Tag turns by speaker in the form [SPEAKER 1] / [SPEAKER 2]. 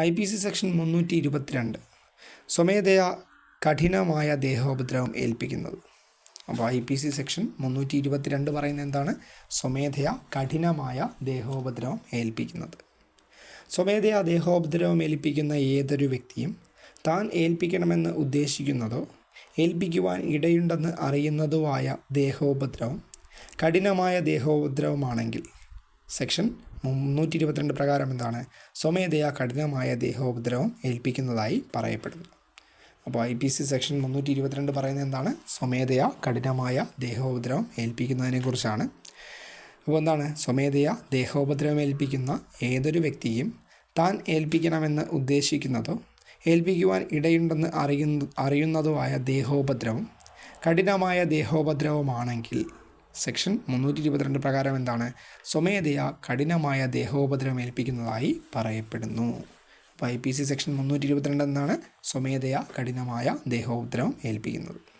[SPEAKER 1] I P C section മുന്നൂറ്റി ഇരുപത്തിരണ്ട് സ്വമേധയാ കഠിനമായ ദേഹോപദ്രവം ഏൽപ്പിക്കുന്നത്. അപ്പോൾ ഐ പി സി സെക്ഷൻ മുന്നൂറ്റി ഇരുപത്തിരണ്ട് പറയുന്നത് എന്താണ്? സ്വമേധയാ കഠിനമായ ദേഹോപദ്രവം ഏൽപ്പിക്കുന്നത്. സ്വമേധയാ ദേഹോപദ്രവം ഏൽപ്പിക്കുന്ന ഏതൊരു വ്യക്തിയും താൻ ഏൽപ്പിക്കണമെന്ന് ഉദ്ദേശിക്കുന്നതോ ഏൽപ്പിക്കുവാൻ ഇടയുണ്ടെന്ന് അറിയുന്നതോ ആയ ദേഹോപദ്രവം കഠിനമായ ദേഹോപദ്രവമാണെങ്കിൽ സെക്ഷൻ മുന്നൂറ്റി ഇരുപത്തിരണ്ട് പ്രകാരം എന്താണ്? സ്വമേധയാ കഠിനമായ ദേഹോപദ്രവം ഏൽപ്പിക്കുന്നതായി പറയപ്പെടുന്നു. അപ്പോൾ ഐ പി സി സെക്ഷൻ മുന്നൂറ്റി ഇരുപത്തിരണ്ട് പറയുന്നത് എന്താണ്? സ്വമേധയാ കഠിനമായ ദേഹോപദ്രവം ഏൽപ്പിക്കുന്നതിനെക്കുറിച്ചാണ് അപ്പോൾ എന്താണ്? സ്വമേധയാ ദേഹോപദ്രവം ഏൽപ്പിക്കുന്ന ഏതൊരു വ്യക്തിയും താൻ ഏൽപ്പിക്കണമെന്ന് ഉദ്ദേശിക്കുന്നതോ ഏൽപ്പിക്കുവാൻ ഇടയുണ്ടെന്ന് അറിയുന്ന അറിയുന്നതോ ആയ ദേഹോപദ്രവം കഠിനമായ ദേഹോപദ്രവമാണെങ്കിൽ സെക്ഷൻ മുന്നൂറ്റി ഇരുപത്തിരണ്ട് പ്രകാരം എന്താണ്? സ്വമേധയാ കഠിനമായ ദേഹോപദ്രവം ഏൽപ്പിക്കുന്നതായി പറയപ്പെടുന്നു. അപ്പോൾ ഐ പി സി സെക്ഷൻ മുന്നൂറ്റി ഇരുപത്തിരണ്ട് എന്നാണ് സ്വമേധയാ കഠിനമായ ദേഹോപദ്രവം ഏൽപ്പിക്കുന്നത്.